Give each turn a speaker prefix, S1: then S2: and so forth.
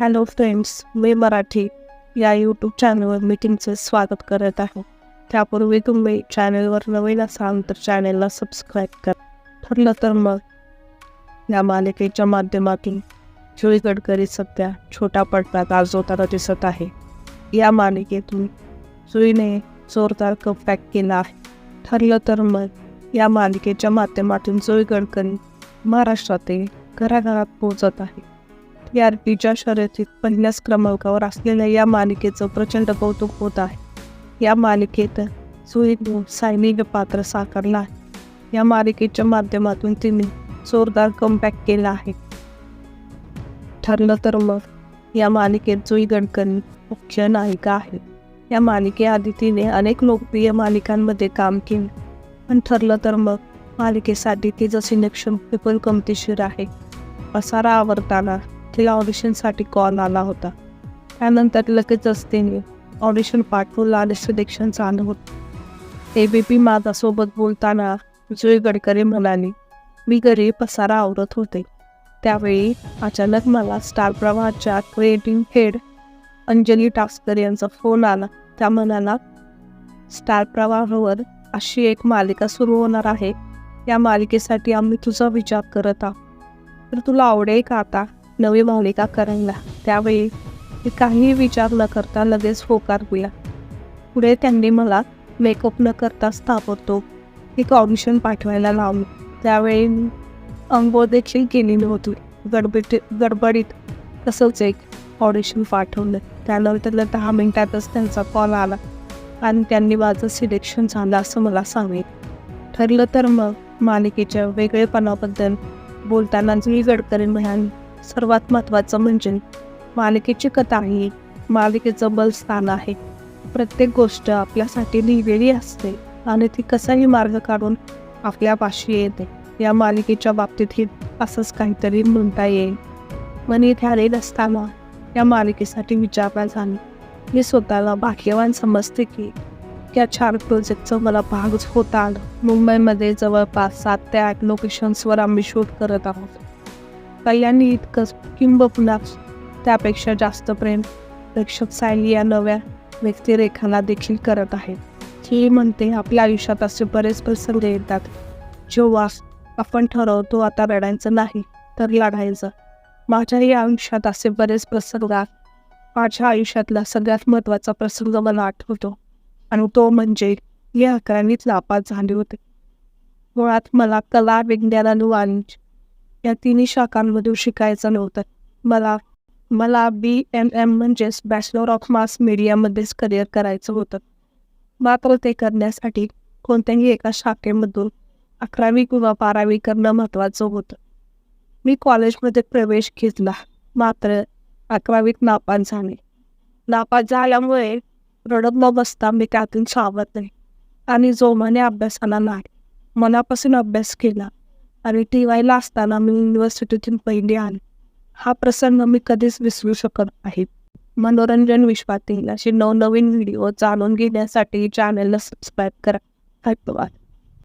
S1: Hello friends मी मराठी या YouTube चॅनलवर मी स्वागत करत आहे. त्यापूर्वी तुम्ही चॅनलवर नवीन असाल तर चॅनलला सबस्क्राईब करा. ठरलं तर मग या मालिकेच्या माध्यमातून जुई गडकरी सध्या छोटा पडदा गाजवताना दिसत आहे. या मालिकेतून जुईने जोरदार कमबॅक केला आहे. ठरलं तर मग या मालिकेच्या माध्यमातून जुई गडकरी महाराष्ट्रातील घराघरात पोहोचत आहे. टीआरपीच्या शर्यतीत पहिल्याच क्रमांकावर असलेल्या या मालिकेचं प्रचंड कौतुक होत आहे. या मालिकेत सुईने सैनिक पात्र साकारलं आहे. या मालिकेच्या माध्यमातून तिने जोरदार कमबॅक केला आहे. ठरलं तर मग या मालिकेत जुई गडकरी मुख्य नायिका आहे. या मालिकेआधी तिने अनेक लोकप्रिय मालिकांमध्ये काम केले. पण ठरलं तर मग मालिकेसाठी तिचं सिलेक्शन खूपच कमतीशीर आहे पसारा आवरताना तिला ऑडिशनसाठी कॉल आला होता. त्यानंतर लगेचच तिने ऑडिशन पाठवलं आणि सिलेक्शन चालू होतं. ए बी पी माझ्यासोबत बोलताना जुई गडकरी म्हणाली मी घरी पसारा आवरत होते. त्यावेळी अचानक मला स्टार प्रवाहाच्या क्रिएटिव्ह हेड अंजली टास्कर यांचा फोन आला. त्या म्हणाला स्टार प्रवाहावर अशी एक मालिका सुरू होणार आहे. या मालिकेसाठी आम्ही तुझा विचार करत आहोत. तर तुला आवडेल का आता? नवी मालिका करायला त्यावेळी काही विचार न करता लगेच होकार दिला. पुढे त्यांनी मला मेकअप न करताच ताबडतोब एक ऑडिशन पाठवायला लावलं. त्यावेळी मी अंघोळ देखील केली नव्हती गडबडीत गडबडीत तसंच एक ऑडिशन पाठवलं. त्यानंतर दहा मिनिटातच त्यांचा कॉल आला आणि त्यांनी माझं सिलेक्शन झालं असं मला सांगितलं. ठरलं तर मग मालिकेच्या वेगळेपणाबद्दल बोलताना जुई गडकरी म्हणाली सर्वात महत्त्वाचं म्हणजे मालिकेची कथा ही मालिकेचं बलस्थान आहे. प्रत्येक गोष्ट आपल्यासाठी लिहिलेली असते आणि ती कसाही मार्ग काढून आपल्या पाशी येते. या मालिकेच्या बाबतीतही असंच काहीतरी म्हणता येईल. मन इथे आले नसताना या मालिकेसाठी विचारणा झाली मी स्वतःला भाग्यवान समजते की या चार प्रोजेक्टचं मला भागच होता आलं. मुंबईमध्ये जवळपास सात ते आठ लोकेशन्सवर आम्ही शूट करत आहोत. कल्याणी इतकंच किंबहुना त्यापेक्षा जास्त प्रेम प्रेक्षक सायली या नव्या व्यक्तिरेखाला देखील करत आहेत. ही म्हणते आपल्या आयुष्यात असे बरेच प्रसंग येतात जेव्हा आपण ठरवतो आता रडायचं नाही तर लढायचं माझ्याही आयुष्यात असे बरेच प्रसंग माझ्या आयुष्यातला सगळ्यात महत्त्वाचा प्रसंग मला आठवतो आणि तो म्हणजे या अकरावीत नापास झाले होते. मुळात मला कला विज्ञान आणि वाणिज्य या तिन्ही शाखांमधून शिकायचं नव्हतं. मला मला बी एम एम म्हणजेच बॅचलर ऑफ मास मीडियामध्येच करिअर करायचं होतं. मात्र ते करण्यासाठी कोणत्याही एका शाखेमधून अकरावी किंवा बारावी करणं महत्त्वाचं होतं. मी कॉलेजमध्ये प्रवेश घेतला मात्र अकरावीत नापास झाले. नापास झाल्यामुळे रडत न बसता मी त्यातून सावरले आणि जोमाने अभ्यासाला नाही. मनापासून अभ्यास केला. आणि टी वायला असताना मी युनिव्हर्सिटीतून पहिली आले. हा प्रसंग मी कधीच विसरू शकत नाही. मनोरंजन विश्वातील असे नवनवीन व्हिडिओ जाणून घेण्यासाठी चॅनलला सबस्क्राईब करा. धन्यवाद.